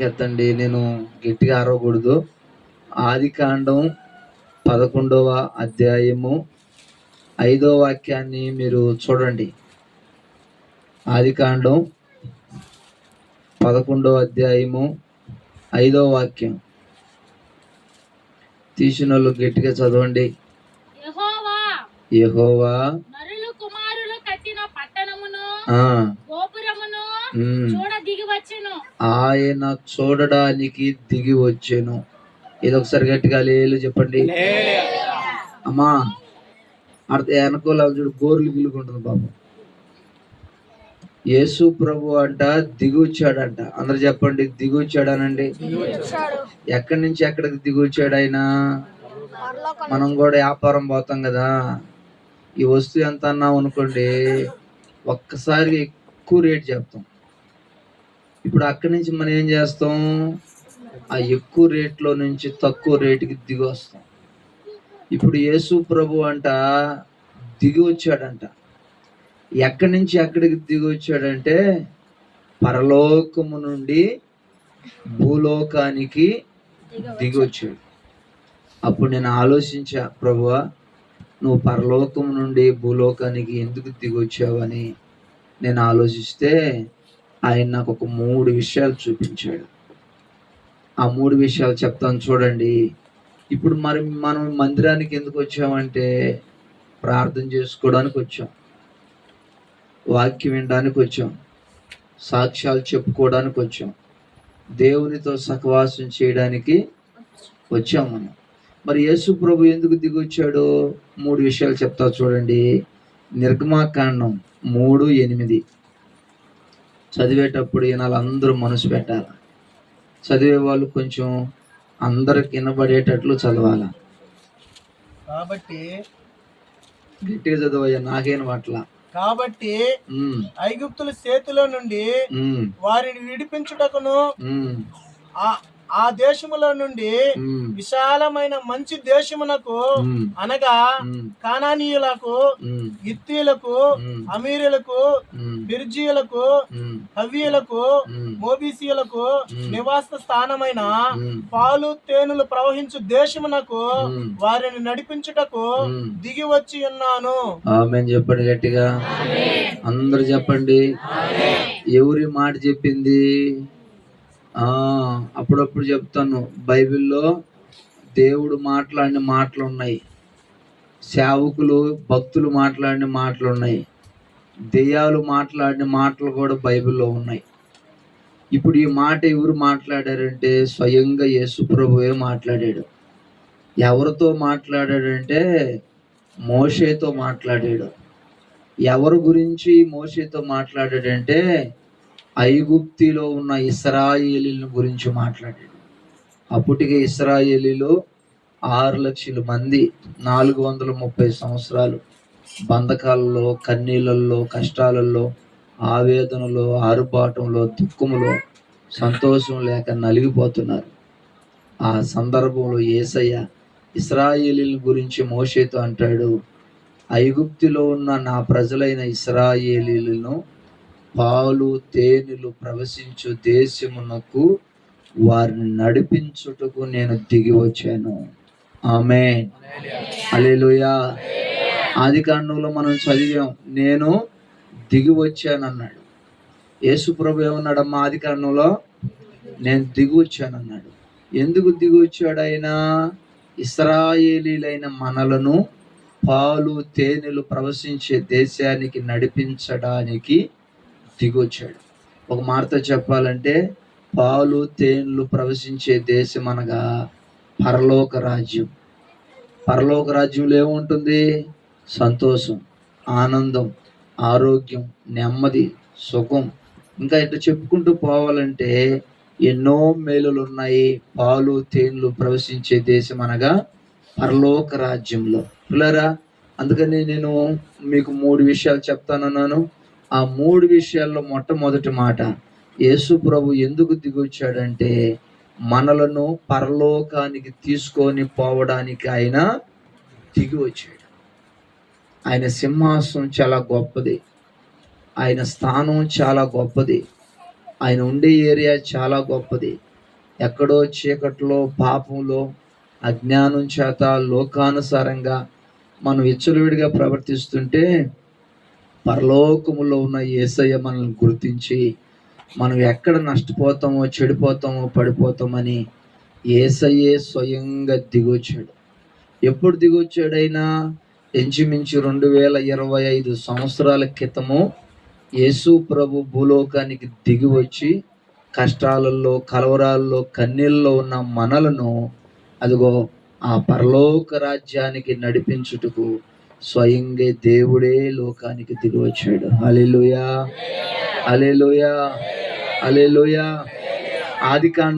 ఎత్తండి నేను గట్టిగా అరవకూడదు ఆది కాండం పదకొండవ అధ్యాయము ఐదో వాక్యాన్ని మీరు చూడండి. ఆది కాండం పదకొండవ అధ్యాయము ఐదో వాక్యం. తీసిన వాళ్ళు గట్టిగా చదవండి. యెహోవా ఆయన చూడడానికి దిగి వచ్చాను. ఇది ఒకసారి గట్టిగా లేలు చెప్పండి. అమ్మా అర్థ వెనకోల చూడు గోర్లు గిలుకుంటుంది పాపం. యేసు ప్రభు అంట దిగి వచ్చాడంట. అందరు చెప్పండి దిగి వచ్చాడనండి? ఎక్కడి నుంచి ఎక్కడికి దిగి వచ్చాడు ఆయన? మనం కూడా వ్యాపారం పోతాం కదా. ఈ వస్తువు ఎంత అన్నాం అనుకోండి ఒక్కసారి ఎక్కువ రేట్ చెప్తాం. ఇప్పుడు అక్కడి నుంచి మనం ఏం చేస్తాం? ఆ ఎక్కువ రేట్లో నుంచి తక్కువ రేటుకి దిగి వస్తాం. ఇప్పుడు యేసు ప్రభు అంట దిగి వచ్చాడంట. ఎక్కడి నుంచి ఎక్కడికి దిగి వచ్చాడంటే పరలోకము నుండి భూలోకానికి దిగి వచ్చాడు. అప్పుడు నేను ఆలోచించా ప్రభువా నువ్వు పరలోకం నుండి భూలోకానికి ఎందుకు దిగి వచ్చావని? నేను ఆలోచిస్తే ఆయన నాకు ఒక మూడు విషయాలు చూపించాడు. ఆ మూడు విషయాలు చెప్తాను చూడండి. ఇప్పుడు మరి మనం మందిరానికి ఎందుకు వచ్చామంటే ప్రార్థన చేసుకోవడానికి వచ్చాం. వాక్యం వినడానికి వచ్చాం. సాక్ష్యాలు చెప్పుకోవడానికి వచ్చాం. దేవునితో సహవాసం చేయడానికి వచ్చాం మనం. మరి యేసు ప్రభు ఎందుకు దిగి వచ్చాడు మూడు విషయాలు చెప్తా చూడండి. నిర్గమాకాండం మూడు ఎనిమిది. చదివేటప్పుడు ఈనాలు అందరూ మనసు పెట్టాలి. చదివే వాళ్ళు కొంచెం అందరికి వినబడేటట్లు చదవాల. కాబట్టి గట్టిగా చదవయ్యా నాకేం పట్ల. కాబట్టి ఐగుప్తుల చేతిలో నుండి వారిని విడిపించుటకును ఆ దేశములో నుండి విశాలమైన మంచి దేశమునకు అనగా కానానీయులకు ఇత్తీలకు అమీరులకు బిర్జీయులకు హవ్యులకు మోబీసీయులకు ఉమ్. నివాస స్థానమైన పాలు తేనెలు ప్రవహించు దేశమునకు వారిని నడిపించుటకు. దిగి వచ్చి ఉన్నాను. ఆమెన్ చెప్పండి గట్టిగా. అందరు చెప్పండి. ఎవరి మాట చెప్పింది? అప్పుడప్పుడు చెప్తాను. బైబిల్లో దేవుడు మాట్లాడిన మాటలు ఉన్నాయి సేవకులు భక్తులు మాట్లాడిన మాటలు ఉన్నాయి దెయ్యాలు మాట్లాడిన మాటలు కూడా బైబిల్లో ఉన్నాయి. ఇప్పుడు ఈ మాట ఎవరు మాట్లాడారంటే స్వయంగా యేసుప్రభువే మాట్లాడాడు. ఎవరితో మాట్లాడాడంటే మోషేతో మాట్లాడాడు. ఎవరి గురించి మోషేతో మాట్లాడాడంటే ఐగుప్తిలో ఉన్న ఇస్రాయేలీల గురించి మాట్లాడాడు. అప్పటికే ఇస్రాయేలీలో ఆరు లక్షల మంది నాలుగు వందల ముప్పై సంవత్సరాలు బంధకాలలో కన్నీళ్ళల్లో కష్టాలలో ఆవేదనలో ఆరుబాటంలో దుఃఖములో సంతోషం లేక నలిగిపోతున్నారు. ఆ సందర్భంలో ఏసయ్య ఇస్రాయేలీల గురించి మోషేతో అంటాడు ఐగుప్తిలో ఉన్న నా ప్రజలైన ఇస్రాయేలీలను పాలు తేనెలు ప్రవశించు దేశమునకు వారిని నడిపించుటకు నేను దిగి వచ్చాను. ఆమె అలేలుయా ఆది కాండంలో మనం చదివాం నేను దిగి వచ్చాను అన్నాడు యేసుప్రభు ఏమన్నాడమ్మా ఆది కాండంలో? నేను దిగి వచ్చాను అన్నాడు ఎందుకు దిగి వచ్చాడైనా? ఇస్రాయేలీలైన మనలను పాలు తేనెలు ప్రవశించే దేశానికి నడిపించడానికి దిగొచ్చాడు. ఒక మాటతో చెప్పాలంటే పాలు తేన్లు ప్రవశించే దేశం అనగా పరలోక రాజ్యం. పరలోక రాజ్యంలో ఏముంటుంది? సంతోషం ఆనందం ఆరోగ్యం నెమ్మది సుఖం. ఇంకా ఇట్లా చెప్పుకుంటూ పోవాలంటే ఎన్నో మేలులు ఉన్నాయి పాలు తేన్లు ప్రవశించే దేశం అనగా పరలోక రాజ్యంలో. పిల్లరా అందుకని నేను మీకు మూడు విషయాలు చెప్తానన్నాను. ఆ మూడు విషయాల్లో మొట్టమొదటి మాట యేసు ప్రభు ఎందుకు దిగొచ్చాడంటే మనలను పరలోకానికి తీసుకొని పోవడానికి ఆయన దిగి వచ్చాడు ఆయన సింహాసనం చాలా గొప్పది. ఆయన స్థానం చాలా గొప్పది. ఆయన ఉండే ఏరియా చాలా గొప్పది. ఎక్కడో చీకట్లో పాపంలో అజ్ఞానం చేత లోకానుసారంగా మనం విచ్చలవిడిగా ప్రవర్తిస్తుంటే పరలోకములో ఉన్న యేసయ్య మనల్ని గుర్తించి మనం ఎక్కడ నష్టపోతామో చెడిపోతామో పడిపోతామని ఏసయ్యే స్వయంగా దిగొచ్చాడు. ఎప్పుడు దిగొచ్చాడైనా ఇంచుమించు రెండు వేల ఇరవై ఐదు సంవత్సరాల క్రితము యేసు ప్రభు భూలోకానికి దిగి వచ్చి కష్టాలలో కలవరాల్లో కన్నీళ్ళలో ఉన్న మనలను అదిగో ఆ పరలోక రాజ్యానికి నడిపించుటకు స్వయంగా దేవుడే లోకానికి దిగి వచ్చాడు అలెలుయా అలెలుయా అలెలుయా ఆది